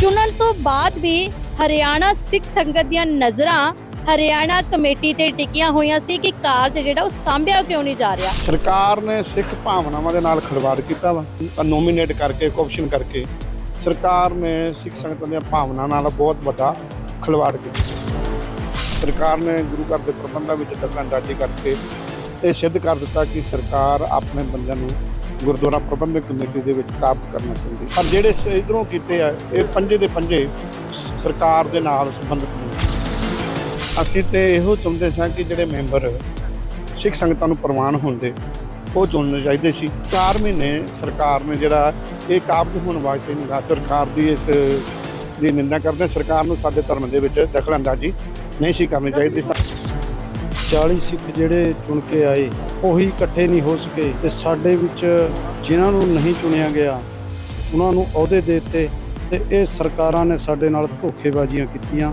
ਚੁਣਨ ਤੋਂ ਬਾਅਦ ਵੀ ਹਰਿਆਣਾ ਸਿੱਖ ਸੰਗਤ ਦੀਆਂ ਨਜ਼ਰਾਂ ਹਰਿਆਣਾ ਕਮੇਟੀ ਤੇ ਟਿਕੀਆਂ ਹੋਈਆਂ ਸੀ ਕਿ ਕਾਰਜ ਜਿਹੜਾ ਉਹ ਸਾਂਭਿਆ ਕਿਉਂ ਨਹੀਂ ਜਾ ਰਿਹਾ? ਸਰਕਾਰ ਨੇ ਸਿੱਖ ਭਾਵਨਾਵਾਂ ਦੇ ਨਾਲ ਖਿਲਵਾੜ ਕੀਤਾ ਵਾ। ਨੋਮੀਨੇਟ ਕਰਕੇ ਕੋਪਸ਼ਨ ਕਰਕੇ ਸਰਕਾਰ ਨੇ ਸਿੱਖ ਸੰਗਤਾਂ ਦੀਆਂ ਭਾਵਨਾਵਾਂ ਨਾਲ ਬਹੁਤ ਵੱਡਾ ਖਿਲਵਾੜ ਕੀਤਾ। ਸਰਕਾਰ ਨੇ ਗੁਰੂ ਘਰ ਦੇ ਪ੍ਰਬੰਧਾਂ ਵਿੱਚ ਦਖਲਅੰਦਾਜ਼ੀ ਕਰਕੇ ਇਹ ਸਿੱਧ ਕਰ ਦਿੱਤਾ ਕਿ ਸਰਕਾਰ ਆਪਣੇ ਬੰਦਿਆਂ ਨੂੰ ਗੁਰਦੁਆਰਾ ਪ੍ਰਬੰਧਕ ਕਮੇਟੀ ਦੇ ਵਿੱਚ ਕਾਬੂ ਕਰਨਾ ਚਾਹੁੰਦੀ ਪਰ ਜਿਹੜੇ ਸ- ਇੱਧਰੋਂ ਕੀਤੇ ਆ, ਇਹ ਪੰਜੇ ਦੇ ਪੰਜੇ ਸਰਕਾਰ ਦੇ ਨਾਲ ਸੰਬੰਧਿਤ ਨੇ। ਅਸੀਂ ਤੇ ਇਹੋ ਚਾਹੁੰਦੇ ਸਾਂ ਕਿ ਜਿਹੜੇ ਮੈਂਬਰ ਸਿੱਖ ਸੰਗਤਾਂ ਨੂੰ ਪ੍ਰਵਾਨ ਹੁੰਦੇ, ਉਹ ਚੁਣਨੇ ਚਾਹੀਦੇ ਸੀ। 4 ਮਹੀਨੇ ਸਰਕਾਰ ਨੇ ਜਿਹੜਾ ਇਹ ਕਾਬੂ ਹੋਣ ਵਾਸਤੇ ਨਹੀਂ ਸਰਕਾਰ ਦੀ ਇਸ ਦੀ ਨਿੰਦਾ ਕਰਦੇ, ਸਰਕਾਰ ਨੂੰ ਸਾਡੇ ਧਰਮ ਦੇ ਵਿੱਚ ਦਖਲਅੰਦਾਜ਼ੀ ਨਹੀਂ ਸੀ ਕਰਨੀ ਚਾਹੀਦੀ। 40 ਸਿੱਖ ਜਿਹੜੇ ਚੁਣ ਕੇ ਆਏ, ਉਹੀ ਇਕੱਠੇ ਨਹੀਂ ਹੋ ਸਕੇ ਤੇ ਸਾਡੇ ਵਿੱਚ ਜਿਨ੍ਹਾਂ ਨੂੰ ਨਹੀਂ ਚੁਣਿਆ ਗਿਆ, ਉਹਨਾਂ ਨੂੰ ਅਹੁਦੇ ਦੇ ਦਿੱਤੇ ਤੇ ਇਹ ਸਰਕਾਰਾਂ ਨੇ ਸਾਡੇ ਨਾਲ ਧੋਖੇਬਾਜ਼ੀਆਂ ਕੀਤੀਆਂ।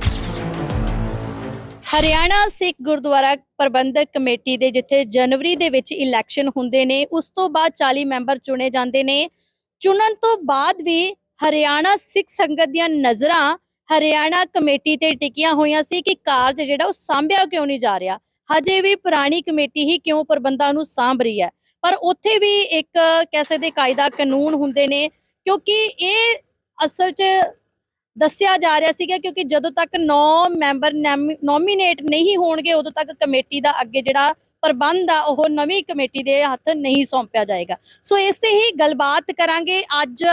ਹਰਿਆਣਾ ਸਿੱਖ ਗੁਰਦੁਆਰਾ ਪ੍ਰਬੰਧਕ ਕਮੇਟੀ ਦੇ ਜਿੱਥੇ ਜਨਵਰੀ ਦੇ ਵਿੱਚ ਇਲੈਕਸ਼ਨ ਹੁੰਦੇ ਨੇ, ਉਸ ਤੋਂ ਬਾਅਦ 40 ਮੈਂਬਰ ਚੁਣੇ ਜਾਂਦੇ ਨੇ। ਚੁਣਨ ਤੋਂ ਬਾਅਦ ਵੀ ਹਰਿਆਣਾ ਸਿੱਖ ਸੰਗਤ ਦੀਆਂ ਨਜ਼ਰਾਂ ਹਰਿਆਣਾ ਕਮੇਟੀ ਤੇ ਟਿਕੀਆਂ ਹੋਈਆਂ ਸੀ ਕਿ ਕਾਰਜ ਜਿਹੜਾ ਉਹ ਸਾਂਭਿਆ ਕਿਉਂ ਨਹੀਂ ਜਾ ਰਿਹਾ। ਹਜੇ ਵੀ ਪੁਰਾਣੀ ਕਮੇਟੀ ਹੀ ਕਿਉਂ ਪ੍ਰਬੰਧਾਂ ਨੂੰ ਸਾਂਭ ਰਹੀ ਹੈ? ਪਰ ਉੱਥੇ ਵੀ ਇੱਕ ਕਹਿ ਸਕਦੇ ਕਾਇਦਾ ਕਾਨੂੰਨ ਹੁੰਦੇ ਨੇ, ਕਿਉਂਕਿ ਇਹ ਅਸਲ 'ਚ ਦੱਸਿਆ ਜਾ ਰਿਹਾ ਸੀਗਾ ਕਿਉਂਕਿ ਜਦੋਂ ਤੱਕ 9 ਮੈਂਬਰ ਨੋਮੀਨੇਟ ਨਹੀਂ ਹੋਣਗੇ, ਉਦੋਂ ਤੱਕ ਕਮੇਟੀ ਦਾ ਅੱਗੇ ਜਿਹੜਾ ਪ੍ਰਬੰਧ ਆ, ਉਹ ਨਵੀਂ ਕਮੇਟੀ ਦੇ ਹੱਥ ਨਹੀਂ ਸੌਂਪਿਆ ਜਾਏਗਾ। ਸੋ ਇਸ ਤੇ ਹੀ ਗੱਲਬਾਤ ਕਰਾਂਗੇ। ਅੱਜ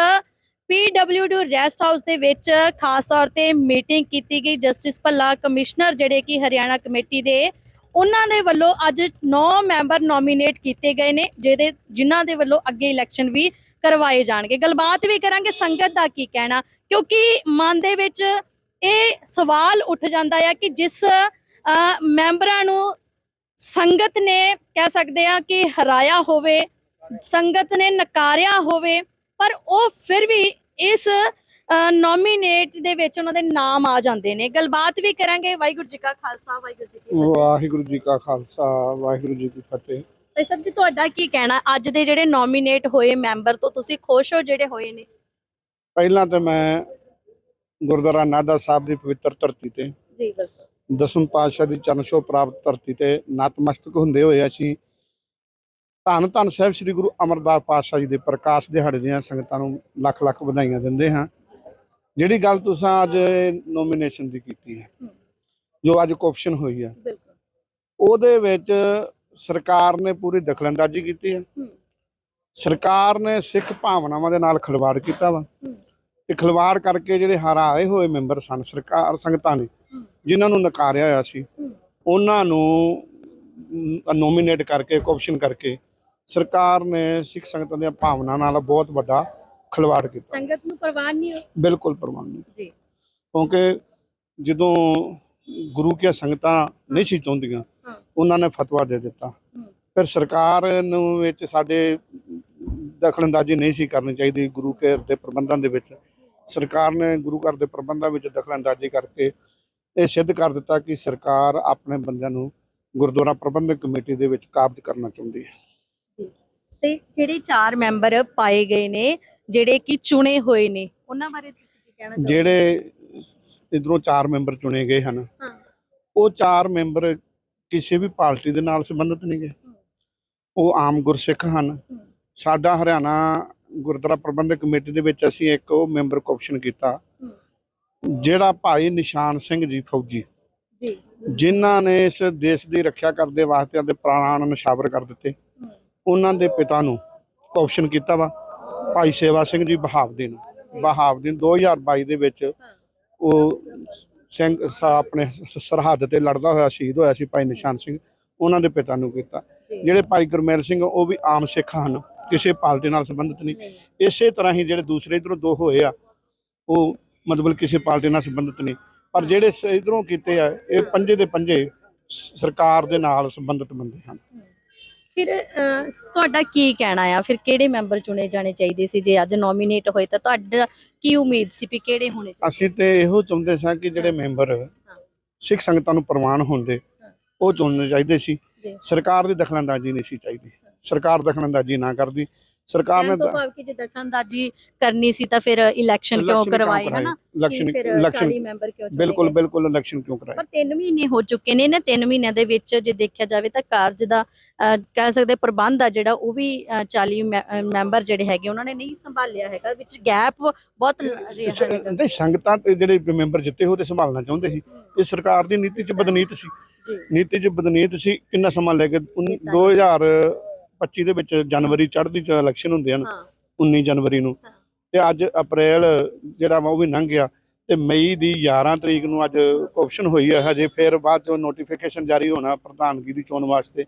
ਪੀਡਬਲਯੂਡੀ ਰੈਸਟ ਹਾਊਸ ਦੇ ਵਿੱਚ ਖਾਸ ਤੌਰ ਤੇ ਮੀਟਿੰਗ ਕੀਤੀ ਗਈ। ਜਸਟਿਸ ਭੱਲਾ ਕਮਿਸ਼ਨਰ, ਜਿਹੜੇ ਕਿ ਹਰਿਆਣਾ ਕਮੇਟੀ ਦੇ ਉਹਨਾਂ ਦੇ ਵੱਲੋਂ ਅੱਜ 9 ਮੈਂਬਰ ਨੋਮੀਨੇਟ ਕੀਤੇ ਗਏ ਨੇ, ਜਿਹਦੇ ਜਿਨ੍ਹਾਂ ਦੇ ਵੱਲੋਂ ਅੱਗੇ ਇਲੈਕਸ਼ਨ ਵੀ ਕਰਵਾਏ ਜਾਣਗੇ। ਗੱਲਬਾਤ ਵੀ ਕਰਾਂਗੇ ਸੰਗਤ ਦਾ ਕੀ ਕਹਿਣਾ, ਕਿਉਂਕਿ ਮਨ ਦੇ ਵਿੱਚ ਇਹ ਸਵਾਲ ਉੱਠ ਜਾਂਦਾ ਆ ਕਿ ਜਿਸ ਮੈਂਬਰਾਂ ਨੂੰ ਸੰਗਤ ਨੇ ਕਹਿ ਸਕਦੇ ਆ ਕਿ ਹਰਾਇਆ ਹੋਵੇ, ਸੰਗਤ ਨੇ ਨਕਾਰਿਆ ਹੋਵੇ, ਪਰ ਉਹ ਫਿਰ ਵੀ ਇਸ ਨੋਮੀਨੇਟ ਦੇ ਵਿੱਚ ਉਹਨਾਂ ਦੇ ਨਾਮ ਆ ਜਾਂਦੇ ਨੇ। ਗੱਲਬਾਤ ਵੀ ਕਰਾਂਗੇ। ਵਾਹਿਗੁਰੂ ਜੀ ਕਾ ਖਾਲਸਾ ਵਾਹਿਗੁਰੂ ਜੀ ਕੀ ਫਤਿਹ। ਵਾਹਿਗੁਰੂ ਜੀ ਕਾ ਖਾਲਸਾ ਵਾਹਿਗੁਰੂ ਜੀ ਕੀ ਫਤਿਹ। ਤੇ ਸਭ ਜੀ ਤੁਹਾਡਾ ਕੀ ਕਹਿਣਾ? ਅੱਜ ਦੇ ਜਿਹੜੇ ਨੋਮੀਨੇਟ ਹੋਏ ਮੈਂਬਰ ਤੋਂ ਤੁਸੀਂ ਖੁਸ਼ ਹੋ ਜਿਹੜੇ ਹੋਏ ਨੇ? ਪਹਿਲਾਂ ਤਾਂ ਮੈਂ ਗੁਰਦੁਆਰਾ ਨਾਡਾ ਸਾਹਿਬ ਦੀ ਪਵਿੱਤਰ ਧਰਤੀ ਤੇ ਜੀ ਬਿਲਕੁਲ। ਦਸਮ ਪਾਤਸ਼ਾਹ ਦੀ ਚਰਨ ਛੋਹ ਪ੍ਰਾਪਤ ਧਰਤੀ ਤੇ ਨਤਮਸਤਕ ਹੁੰਦੇ ਹੋਏ ਅਸੀਂ ਧੰਨ ਧੰਨ ਸਾਹਿਬ ਸ੍ਰੀ ਗੁਰੂ ਅਮਰਦਾਸ ਪਾਤਸ਼ਾਹ ਜੀ ਦੇ ਪ੍ਰਕਾਸ਼ ਦਿਹਾੜੇ ਦੀਆਂ ਸੰਗਤਾਂ ਨੂੰ ਲੱਖ ਲੱਖ ਵਧਾਈਆਂ ਦਿੰਦੇ ਹਾਂ। ਜਿਹੜੀ ਗੱਲ ਤੁਸੀਂ ਅੱਜ ਨੋਮੀਨੇਸ਼ਨ ਦੀ ਕੀਤੀ ਹੈ। ਜੋ ਅੱਜ ਕੋਪਸ਼ਨ ਹੋਈ ਹੈ ਬਿਲਕੁਲ ਉਹਦੇ ਵਿੱਚ ਸਰਕਾਰ ਨੇ ਪੂਰੀ ਦਖਲਅੰਦਾਜ਼ੀ ਕੀਤੀ ਹੈ। ਸਰਕਾਰ ਨੇ ਸਿੱਖ ਭਾਵਨਾਵਾਂ ਦੇ ਨਾਲ ਖਿਲਵਾੜ ਕੀਤਾ ਵਾ। ਤੇ ਖਿਲਵਾੜ ਕਰਕੇ ਜਿਹੜੇ ਹਰਾਏ ਹੋਏ ਮੈਂਬਰ ਸਨ ਸਰਕਾਰ ਸੰਗਤਾਂ ਨੇ। ਜਿਨ੍ਹਾਂ ਨੂੰ ਨਕਾਰਿਆ ਹੋਇਆ ਸੀ। ਉਹਨਾਂ ਨੂੰ ਨੋਮੀਨੇਟ ਕਰਕੇ ਕੋਪਸ਼ਨ ਕਰਕੇ ਸਰਕਾਰ ਨੇ ਸਿੱਖ ਸੰਗਤਾਂ ਦੀਆਂ ਭਾਵਨਾ ਨਾਲ ਬਹੁਤ ਵੱਡਾ ਖਿਲਵਾੜ ਕੀਤਾ। ਸੰਗਤ ਨੂੰ ਪ੍ਰਵਾਨ ਨਹੀਂ ਹੋ? ਬਿਲਕੁਲ ਪ੍ਰਮਾਣ ਨਹੀਂ। ਜੀ। ਕਿਉਂਕਿ ਜਦੋਂ ਗੁਰੂ ਕੀ ਸੰਗਤਾਂ ਨਹੀਂ ਸੀ ਚਾਹੁੰਦੀਆਂ। ਉਹਨਾਂ ਨੇ ਫਤਵਾ ਦੇ ਦਿੱਤਾ। ਫਿਰ ਸਰਕਾਰ ਨੂੰ ਵਿੱਚ ਸਾਡੇ ਦਖਲਅੰਦਾਜ਼ੀ ਨਹੀਂ ਸੀ ਕਰਨੀ ਚਾਹੀਦੀ ਗੁਰੂ ਘਰ ਦੇ ਪ੍ਰਬੰਧਾਂ ਦੇ ਵਿੱਚ। ਸਰਕਾਰ ਨੇ ਗੁਰੂ ਘਰ ਦੇ ਪ੍ਰਬੰਧਾਂ ਵਿੱਚ ਦਖਲਅੰਦਾਜ਼ੀ ਕਰਕੇ ਇਹ ਸਿੱਧ ਕਰ ਦਿੱਤਾ ਕਿ ਸਰਕਾਰ ਆਪਣੇ ਬੰਦਿਆਂ ਨੂੰ ਗੁਰਦੁਆਰਾ ਪ੍ਰਬੰਧਕ ਕਮੇਟੀ ਦੇ ਵਿੱਚ ਕਾਬਜ਼ ਕਰਨਾ ਚਾਹੁੰਦੀ ਹੈ। ਤੇ ਜਿਹੜੇ ਚਾਰ ਮੈਂਬਰ ਪਾਏ ਗਏ ਨੇ ਜਿਹੜੇ ਕਿ ਚੁਣੇ ਹੋਏ ਨੇ। ਉਹਨਾਂ ਬਾਰੇ ਤੁਸੀਂ ਕੀ ਕਹਿਣਾ ਚਾਹੋਗੇ? ਜਿਹੜੇ ਇਧਰੋਂ ਚਾਰ ਮੈਂਬਰ ਚੁਣੇ ਗਏ ਹਨ ਹਾਂ। ਉਹ ਚਾਰ ਮੈਂਬਰ ਕਿਸੇ ਵੀ ਪਾਰਟੀ ਦੇ ਨਾਲ ਸੰਬੰਧਿਤ ਨਹੀਂ ਗੇ ਉਹ ਆਮ ਗੁਰਸਿੱਖ ਹਨ। ਸਾਡਾ ਹਰਿਆਣਾ ਗੁਰਦੁਆਰਾ ਪ੍ਰਬੰਧਕ ਕਮੇਟੀ ਦੇ ਵਿੱਚ ਅਸੀਂ ਇੱਕ ਉਹ ਮੈਂਬਰ ਕੋਪਸ਼ਨ ਕੀਤਾ। ਜਿਹੜਾ ਭਾਈ ਨਿਸ਼ਾਨ ਸਿੰਘ ਜੀ ਫੌਜੀ ਜੀ। ਜਿਨ੍ਹਾਂ ਨੇ ਇਸ ਦੇਸ਼ ਦੀ ਰੱਖਿਆ ਕਰਦੇ ਵਾਸਤੇ ਆਪਣੇ ਪ੍ਰਾਣ ਨਿਸ਼ਾਵਰ ਕਰ ਦਿੱਤੇ। ਉਹਨਾਂ ਦੇ ਪਿਤਾ ਨੂੰ ਕੋਪਸ਼ਨ ਕੀਤਾ ਵਾ। ਭਾਈ ਸੇਵਾ ਸਿੰਘ ਜੀ ਬਹਾਵਦੀਨ ਬਹਾਵਦੀਨ 2022 ਦੇ ਵਿੱਚ ਉਹ ਸਿੰਘ ਸਾ- ਆਪਣੇ ਸਰਹੱਦ ਤੇ ਲੜਦਾ ਹੋਇਆ ਸ਼ਹੀਦ ਹੋਇਆ ਸੀ ਭਾਈ ਨਿਸ਼ਾਨ ਸਿੰਘ ਉਹਨਾਂ ਦੇ ਪਿਤਾ ਨੂੰ ਕੀਤਾ। ਜਿਹੜੇ ਭਾਈ ਗੁਰਮੇਲ ਸਿੰਘ ਉਹ ਵੀ ਆਮ ਸਿੱਖ ਹਨ ਕਿਸੇ ਪਾਰਟੀ ਨਾਲ ਸੰਬੰਧਿਤ ਨਹੀਂ। ਇਸੇ ਤਰ੍ਹਾਂ ਹੀ ਜਿਹੜੇ ਦੂਸਰੇ ਇਧਰੋਂ ਦੋ ਹੋਏ ਆ ਉਹ ਮਤਲਬ ਕਿਸੇ ਪਾਰਟੀ ਨਾਲ ਸੰਬੰਧਿਤ ਨਹੀਂ। ਪਰ ਜਿਹੜੇ ਇੱਧਰੋਂ ਕੀਤੇ ਆ ਇਹ ਪੰਜੇ ਦੇ ਪੰਜੇ ਸਰਕਾਰ ਦੇ ਨਾਲ ਸੰਬੰਧਿਤ ਬੰਦੇ ਹਨ। ਫਿਰ ਅਹ, ਤੁਹਾਡਾ ਕੀ ਕਹਿਣਾ ਆ? ਫਿਰ ਕਿਹੜੇ ਮੈਂਬਰ ਚੁਣੇ ਜਾਣੇ ਚਾਹੀਦੇ ਸੀ? ਜੇ ਅੱਜ ਨੋਮੀਨੇਟ ਹੋਏ ਤਾਂ ਤੁਹਾਡਾ ਕੀ ਉਮੀਦ ਸੀ ਵੀ ਕਿਹੜੇ ਹੋਣੇ ਚਾਹੀਦੇ? ਅਸੀਂ ਤੇ ਇਹੋ ਚਾਹੁੰਦੇ ਸਾਂ ਕਿ ਜਿਹੜੇ ਮੈਂਬਰ ਸਿੱਖ ਸੰਗਤਾਂ ਨੂੰ ਪ੍ਰਵਾਨ ਹੁੰਦੇ ਉਹ ਚੁਣਨੇ ਚਾਹੀਦੇ ਸੀ। ਜੀ। ਸਰਕਾਰ ਦੀ ਦਖਲਅੰਦਾਜ਼ੀ ਨਹੀਂ ਸੀ ਚਾਹੀਦੀ। ਸਰਕਾਰ ਦਖਲਅੰਦਾਜ਼ੀ ਨਾ ਕਰਦੀ। ਸਰਕਾਰ ਨੇ ਭਾਵ ਕਿ ਜੇ ਦਖਲਅੰਦਾਜ਼ੀ ਕਰਨੀ ਸੀ ਤਾਂ ਫਿਰ ਇਲੈਕਸ਼ਨ ਕਿਉਂ ਕਰਵਾਏ? ਹਨਾ? ਇਲੈਕਸ਼ਨ ਇਲੈਕਸ਼ਨ 40 ਮੈਂਬਰ ਕਿਉਂ ਬਿਲਕੁਲ? ਬਿਲਕੁਲ ਇਲੈਕਸ਼ਨ ਕਿਉਂ ਕਰਾਏ ਪਰ 3 ਮਹੀਨੇ ਹੋ ਚੁੱਕੇ ਨੇ ਨਾ 3 ਮਹੀਨਿਆਂ ਦੇ ਵਿੱਚ ਜੇ ਦੇਖਿਆ ਜਾਵੇ ਤਾਂ ਕਾਰਜ ਦਾ ਕਹਿ ਸਕਦੇ ਪ੍ਰਬੰਧ ਆ ਜਿਹੜਾ ਉਹ ਵੀ ਅਹ, 40 ਮੈ- ਅਹ, ਮੈਂਬਰ ਜਿਹੜੇ ਹੈਗੇ ਉਹਨਾਂ ਨੇ ਨਹੀਂ ਸੰਭਾਲਿਆ ਹੈਗਾ ਵਿੱਚ ਗੈਪ ਬਹੁਤ ਨਹੀਂ ਸੰਗਤਾਂ ਤੇ ਜਿਹੜੇ ਮੈਂਬਰ ਜਿੱਤੇ ਉਹ ਤੇ ਸੰਭਾਲਣਾ ਚਾਹੁੰਦੇ ਸੀ। ਇਹ ਸਰਕਾਰ ਦੀ ਨੀਤੀ 'ਚ ਬਦਨੀਤ ਸੀ। ਨੀਤੀ 'ਚ ਬਦਨੀਤ ਸੀ ਕਿੰਨਾ ਸਮਾਂ ਲੈ ਕੇ ਉਨ- ਇਹ ਤਾਂ ਹੈ। 2025 ਦੇ ਵਿੱਚ ਜਨਵਰੀ ਚੜ੍ਹਦੀ 'ਚ ਇਲੈਕਸ਼ਨ ਹੁੰਦੇ ਹਨ ਹਾਂ 19 ਜਨਵਰੀ ਨੂੰ। ਤੇ ਅੱਜ ਅਪ੍ਰੈਲ ਜਿਹੜਾ ਵਾ ਉਹ ਵੀ ਲੰਘ ਗਿਆ ਤੇ ਮਈ ਦੀ 11 ਤਰੀਕ ਨੂੰ ਅੱਜ ਆਪਸ਼ਨ ਹੋਈ ਹੈ ਹਜੇ ਫਿਰ ਬਾਅਦ ਚੋਂ ਨੋਟੀਫਿਕੇਸ਼ਨ ਜਾਰੀ ਹੋਣਾ ਪ੍ਰਧਾਨਗੀ ਦੀ ਚੋਣ ਵਾਸਤੇ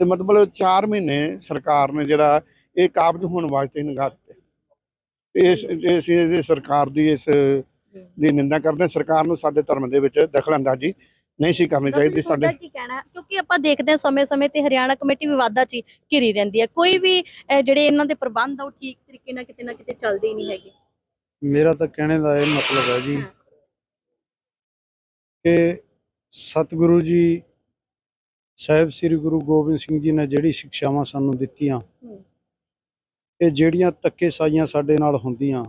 ਤੇ ਮਤਲਬ 4 ਮਹੀਨੇ ਸਰਕਾਰ ਨੇ ਜਿਹੜਾ ਇਹ ਕਾਬਜ਼ ਹੋਣ ਵਾਸਤੇ ਨਿਗਾਹ ਦਿੱਤੇ ਇਸ ਇਸ ਸਰਕਾਰ ਦੀ ਇਸ ਦੀ ਨਿੰਦਾ ਕਰਦੇ। ਸਰਕਾਰ ਨੂੰ ਸਾਡੇ ਧਰਮ ਦੇ ਵਿੱਚ ਦਖਲਅੰਦਾਜ਼ੀ ਨਹੀਂ ਸੀ ਕਰਨੀ ਚਾਹੀਦੀ ਸਾਡੇ ਕੀ ਕਹਿਣਾ? ਕਿਉਂਕਿ ਆਪਾਂ ਦੇਖਦੇ ਹਾਂ ਸਮੇਂ-ਸਮੇਂ ਤੇ ਹਰਿਆਣਾ ਕਮੇਟੀ ਵਿਵਾਦਾਂ 'ਚ ਘਿਰੀ ਰਹਿੰਦੀ ਹੈ ਕੋਈ ਵੀ ਜਿਹੜੇ ਇਹਨਾਂ ਦੇ ਪ੍ਰਬੰਧ ਆ ਉਹ ਠੀਕ ਤਰੀਕੇ ਨਾਲ ਕਿਤੇ ਨਾ ਕਿਤੇ ਚੱਲਦੇ ਹੀ ਨਹੀਂ ਹੈਗੇ ਮੇਰਾ ਤਾਂ ਕਹਿਣੇ ਦਾ ਇਹ ਮਤਲਬ ਹੈ ਜੀ। ਕਿ ਸਤਿਗੁਰੂ ਜੀ ਸਾਹਿਬ ਸ੍ਰੀ ਗੁਰੂ ਗੋਬਿੰਦ ਸਿੰਘ ਜੀ ਨੇ ਜਿਹੜੀ ਸਿੱਖਿਆਵਾਂ ਸਾਨੂੰ ਦਿੱਤੀਆਂ। ਇਹ ਜਿਹੜੀਆਂ ਧੱਕੇਸ਼ਾਹੀਆਂ ਸਾਡੇ ਨਾਲ ਹੁੰਦੀਆਂ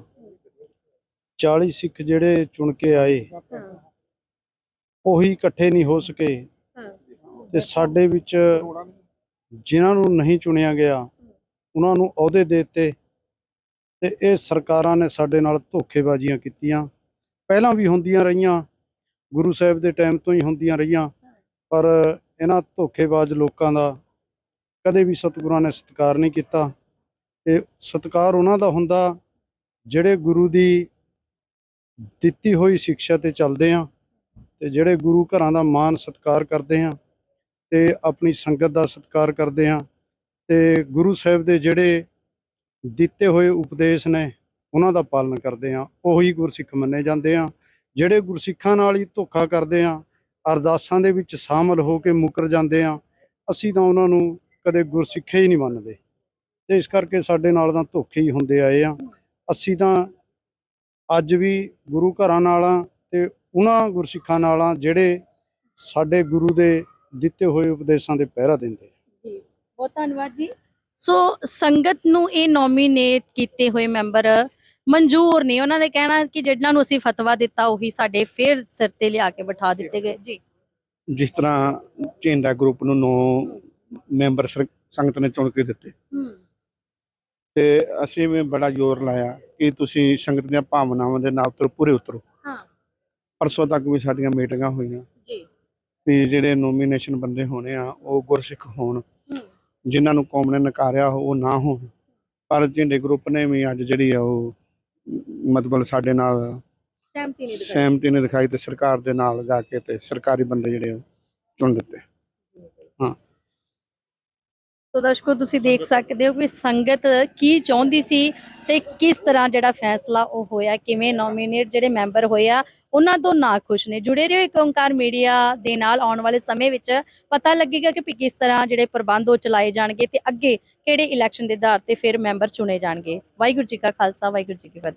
40 ਸਿੱਖ ਜਿਹੜੇ ਚੁਣ ਕੇ ਆਏ ਉਹੀ ਇਕੱਠੇ ਨਹੀਂ ਹੋ ਸਕੇ। ਤੇ ਸਾਡੇ ਵਿੱਚ ਜਿਨ੍ਹਾਂ ਨੂੰ ਨਹੀਂ ਚੁਣਿਆ ਗਿਆ ਉਹਨਾਂ ਨੂੰ ਅਹੁਦੇ ਦੇ ਦਿੱਤੇ ਤੇ ਇਹ ਸਰਕਾਰਾਂ ਨੇ ਸਾਡੇ ਨਾਲ ਧੋਖੇਬਾਜ਼ੀਆਂ ਕੀਤੀਆਂ। ਪਹਿਲਾਂ ਵੀ ਹੁੰਦੀਆਂ ਰਹੀਆਂ ਗੁਰੂ ਸਾਹਿਬ ਦੇ ਟਾਈਮ ਤੋਂ ਹੀ ਹੁੰਦੀਆਂ ਰਹੀਆਂ ਪਰ ਇਹਨਾਂ ਧੋਖੇਬਾਜ਼ ਲੋਕਾਂ ਦਾ ਕਦੇ ਵੀ ਸਤਿਗੁਰਾਂ ਨੇ ਸਤਿਕਾਰ ਨਹੀਂ ਕੀਤਾ। ਤੇ ਸਤਿਕਾਰ ਉਹਨਾਂ ਦਾ ਹੁੰਦਾ ਜਿਹੜੇ ਗੁਰੂ ਦੀ ਦਿੱਤੀ ਹੋਈ ਸਿੱਖਿਆ ਤੇ ਚੱਲਦੇ ਆ। ਤੇ ਜਿਹੜੇ ਗੁਰੂ ਘਰਾਂ ਦਾ ਮਾਨ ਸਤਿਕਾਰ ਕਰਦੇ ਹਾਂ ਤੇ ਆਪਣੀ ਸੰਗਤ ਦਾ ਸਤਿਕਾਰ ਕਰਦੇ ਹਾਂ ਤੇ ਗੁਰੂ ਸਾਹਿਬ ਦੇ ਜਿਹੜੇ ਦਿੱਤੇ ਹੋਏ ਉਪਦੇਸ਼ ਨੇ ਉਹਨਾਂ ਦਾ ਪਾਲਣ ਕਰਦੇ ਹਾਂ, ਉਹੀ ਗੁਰਸਿੱਖ ਮੰਨੇ ਜਾਂਦੇ ਆ ਜਿਹੜੇ ਗੁਰਸਿੱਖਾਂ ਨਾਲ ਹੀ ਧੋਖਾ ਕਰਦੇ ਆ ਅਰਦਾਸਾਂ ਦੇ ਵਿੱਚ ਸ਼ਾਮਲ ਹੋ ਕੇ ਮੁਕਰ ਜਾਂਦੇ ਆ ਅਸੀਂ ਤਾਂ ਉਹਨਾਂ ਨੂੰ ਕਦੇ ਗੁਰਸਿੱਖੇ ਹੀ ਨਹੀਂ ਮੰਨਦੇ। ਤੇ ਇਸ ਕਰਕੇ ਸਾਡੇ ਨਾਲ ਤਾਂ ਧੋਖੇ ਹੀ ਹੁੰਦੇ ਆਏ ਆ ਅਸੀਂ ਤਾਂ ਅੱਜ ਵੀ ਗੁਰੂ ਘਰਾਂ ਨਾਲ ਆ ਤੇ ਉਹਨਾਂ ਗੁਰਸਿੱਖਾਂ ਨਾਲ ਜਿਹੜੇ ਸਾਡੇ ਗੁਰੂ ਦੇ ਦਿੱਤੇ ਹੋਏ ਉਪਦੇਸ਼ਾਂ ਦੇ ਪਹਿਰਾ ਦਿੰਦੇ। ਜੀ ਬਹੁਤ ਧੰਨਵਾਦ ਜੀ। ਸੋ ਸੰਗਤ ਨੂੰ ਇਹ ਨੋਮੀਨੇਟ ਕੀਤੇ ਹੋਏ ਮੈਂਬਰ ਮਨਜ਼ੂਰ ਨਹੀਂ ਉਹਨਾਂ ਦੇ ਕਹਿਣਾ ਕਿ ਜਿਹਨਾਂ ਨੂੰ ਅਸੀਂ ਫਤਵਾ ਦਿੱਤਾ ਉਹੀ ਸਾਡੇ ਫੇਰ ਸਿਰ ਤੇ ਲਿਆ ਕੇ ਬਿਠਾ ਦਿੱਤੇ ਗਏ। ਜੀ। ਜਿਸ ਤਰ੍ਹਾਂ ਝੇਂਡਾ ਗਰੁੱਪ ਨੂੰ ਨੌ ਮੈਂਬਰ ਸੰਗਤ ਨੇ ਚੁਣ ਕੇ ਦਿੱਤੇ। ਤੇ ਅਸੀਂ ਵੀ ਬੜਾ ਜ਼ੋਰ ਲਾਇਆ ਕਿ ਤੁਸੀਂ ਸੰਗਤ ਦੀਆਂ ਭਾਵਨਾਵਾਂ ਦੇ ਨਾਲ ਉਤਰੋ ਪੂਰੇ ਉਤਰੋ। ਪਰਸੋਂ ਤੱਕ ਵੀ ਸਾਡੀਆਂ ਮੀਟਿੰਗਾਂ ਹੋਈਆਂ। ਜੀ। ਵੀ ਜਿਹੜੇ ਨੋਮੀਨੇਸ਼ਨ ਬੰਦੇ ਹੋਣੇ ਆ ਉਹ ਗੁਰਸਿੱਖ ਹੋਣ। ਜਿਨ੍ਹਾਂ ਨੂੰ ਕੌਮ ਨੇ ਨਕਾਰਿਆ ਉਹ ਨਾ ਹੋਣ। ਪਰ ਝਿੰਡੇ ਗਰੁੱਪ ਨੇ ਵੀ ਅੱਜ ਜਿਹੜੀ ਆ ਉਹ ਮਤਲਬ ਸਾਡੇ ਨਾਲ ਸਹਿਮਤੀ ਨਹੀਂ ਦਿਖਾਈ। ਸਹਿਮਤੀ ਨੇ ਦਿਖਾਈ ਤੇ ਸਰਕਾਰ ਦੇ ਨਾਲ ਜਾ ਕੇ ਤੇ ਸਰਕਾਰੀ ਬੰਦੇ ਜਿਹੜੇ ਆ ਚੁਣ ਦਿੱਤੇ। ਤੋ ਦਰਸ਼ਕੋ, ਤੁਸੀਂ ਦੇਖ ਸਕਦੇ ਹੋ ਕਿ ਸੰਗਤ ਕੀ ਚਾਹੁੰਦੀ ਸੀ ਤੇ ਕਿਸ ਤਰ੍ਹਾਂ ਜਿਹੜਾ ਫੈਸਲਾ ਉਹ ਹੋਇਆ, ਕਿਵੇਂ ਨੋਮੀਨੇਟ ਜਿਹੜੇ ਮੈਂਬਰ ਹੋਏ ਆ, ਉਹਨਾਂ ਤੋਂ ਨਾ ਖੁਸ਼ ਨੇ। ਜੁੜੇ ਰਹੋ ਇੱਕ ਓੰਕਾਰ ਮੀਡੀਆ ਦੇ ਨਾਲ ਆਉਣ ਵਾਲੇ ਸਮੇਂ ਵਿੱਚ। ਪਤਾ ਲੱਗੇਗਾ ਕਿ ਕਿਸ ਤਰ੍ਹਾਂ ਜਿਹੜੇ ਪ੍ਰਬੰਧ ਉਹ ਚਲਾਏ ਜਾਣਗੇ ਤੇ ਅੱਗੇ ਕਿਹੜੇ ਇਲੈਕਸ਼ਨ ਦੇ ਆਧਾਰ ਤੇ ਫਿਰ ਮੈਂਬਰ ਚੁਣੇ ਜਾਣਗੇ। ਵਾਹਿਗੁਰੂ ਜੀ ਕਾ ਖਾਲਸਾ, ਵਾਹਿਗੁਰੂ ਜੀ ਕੀ ਫਤਿਹ।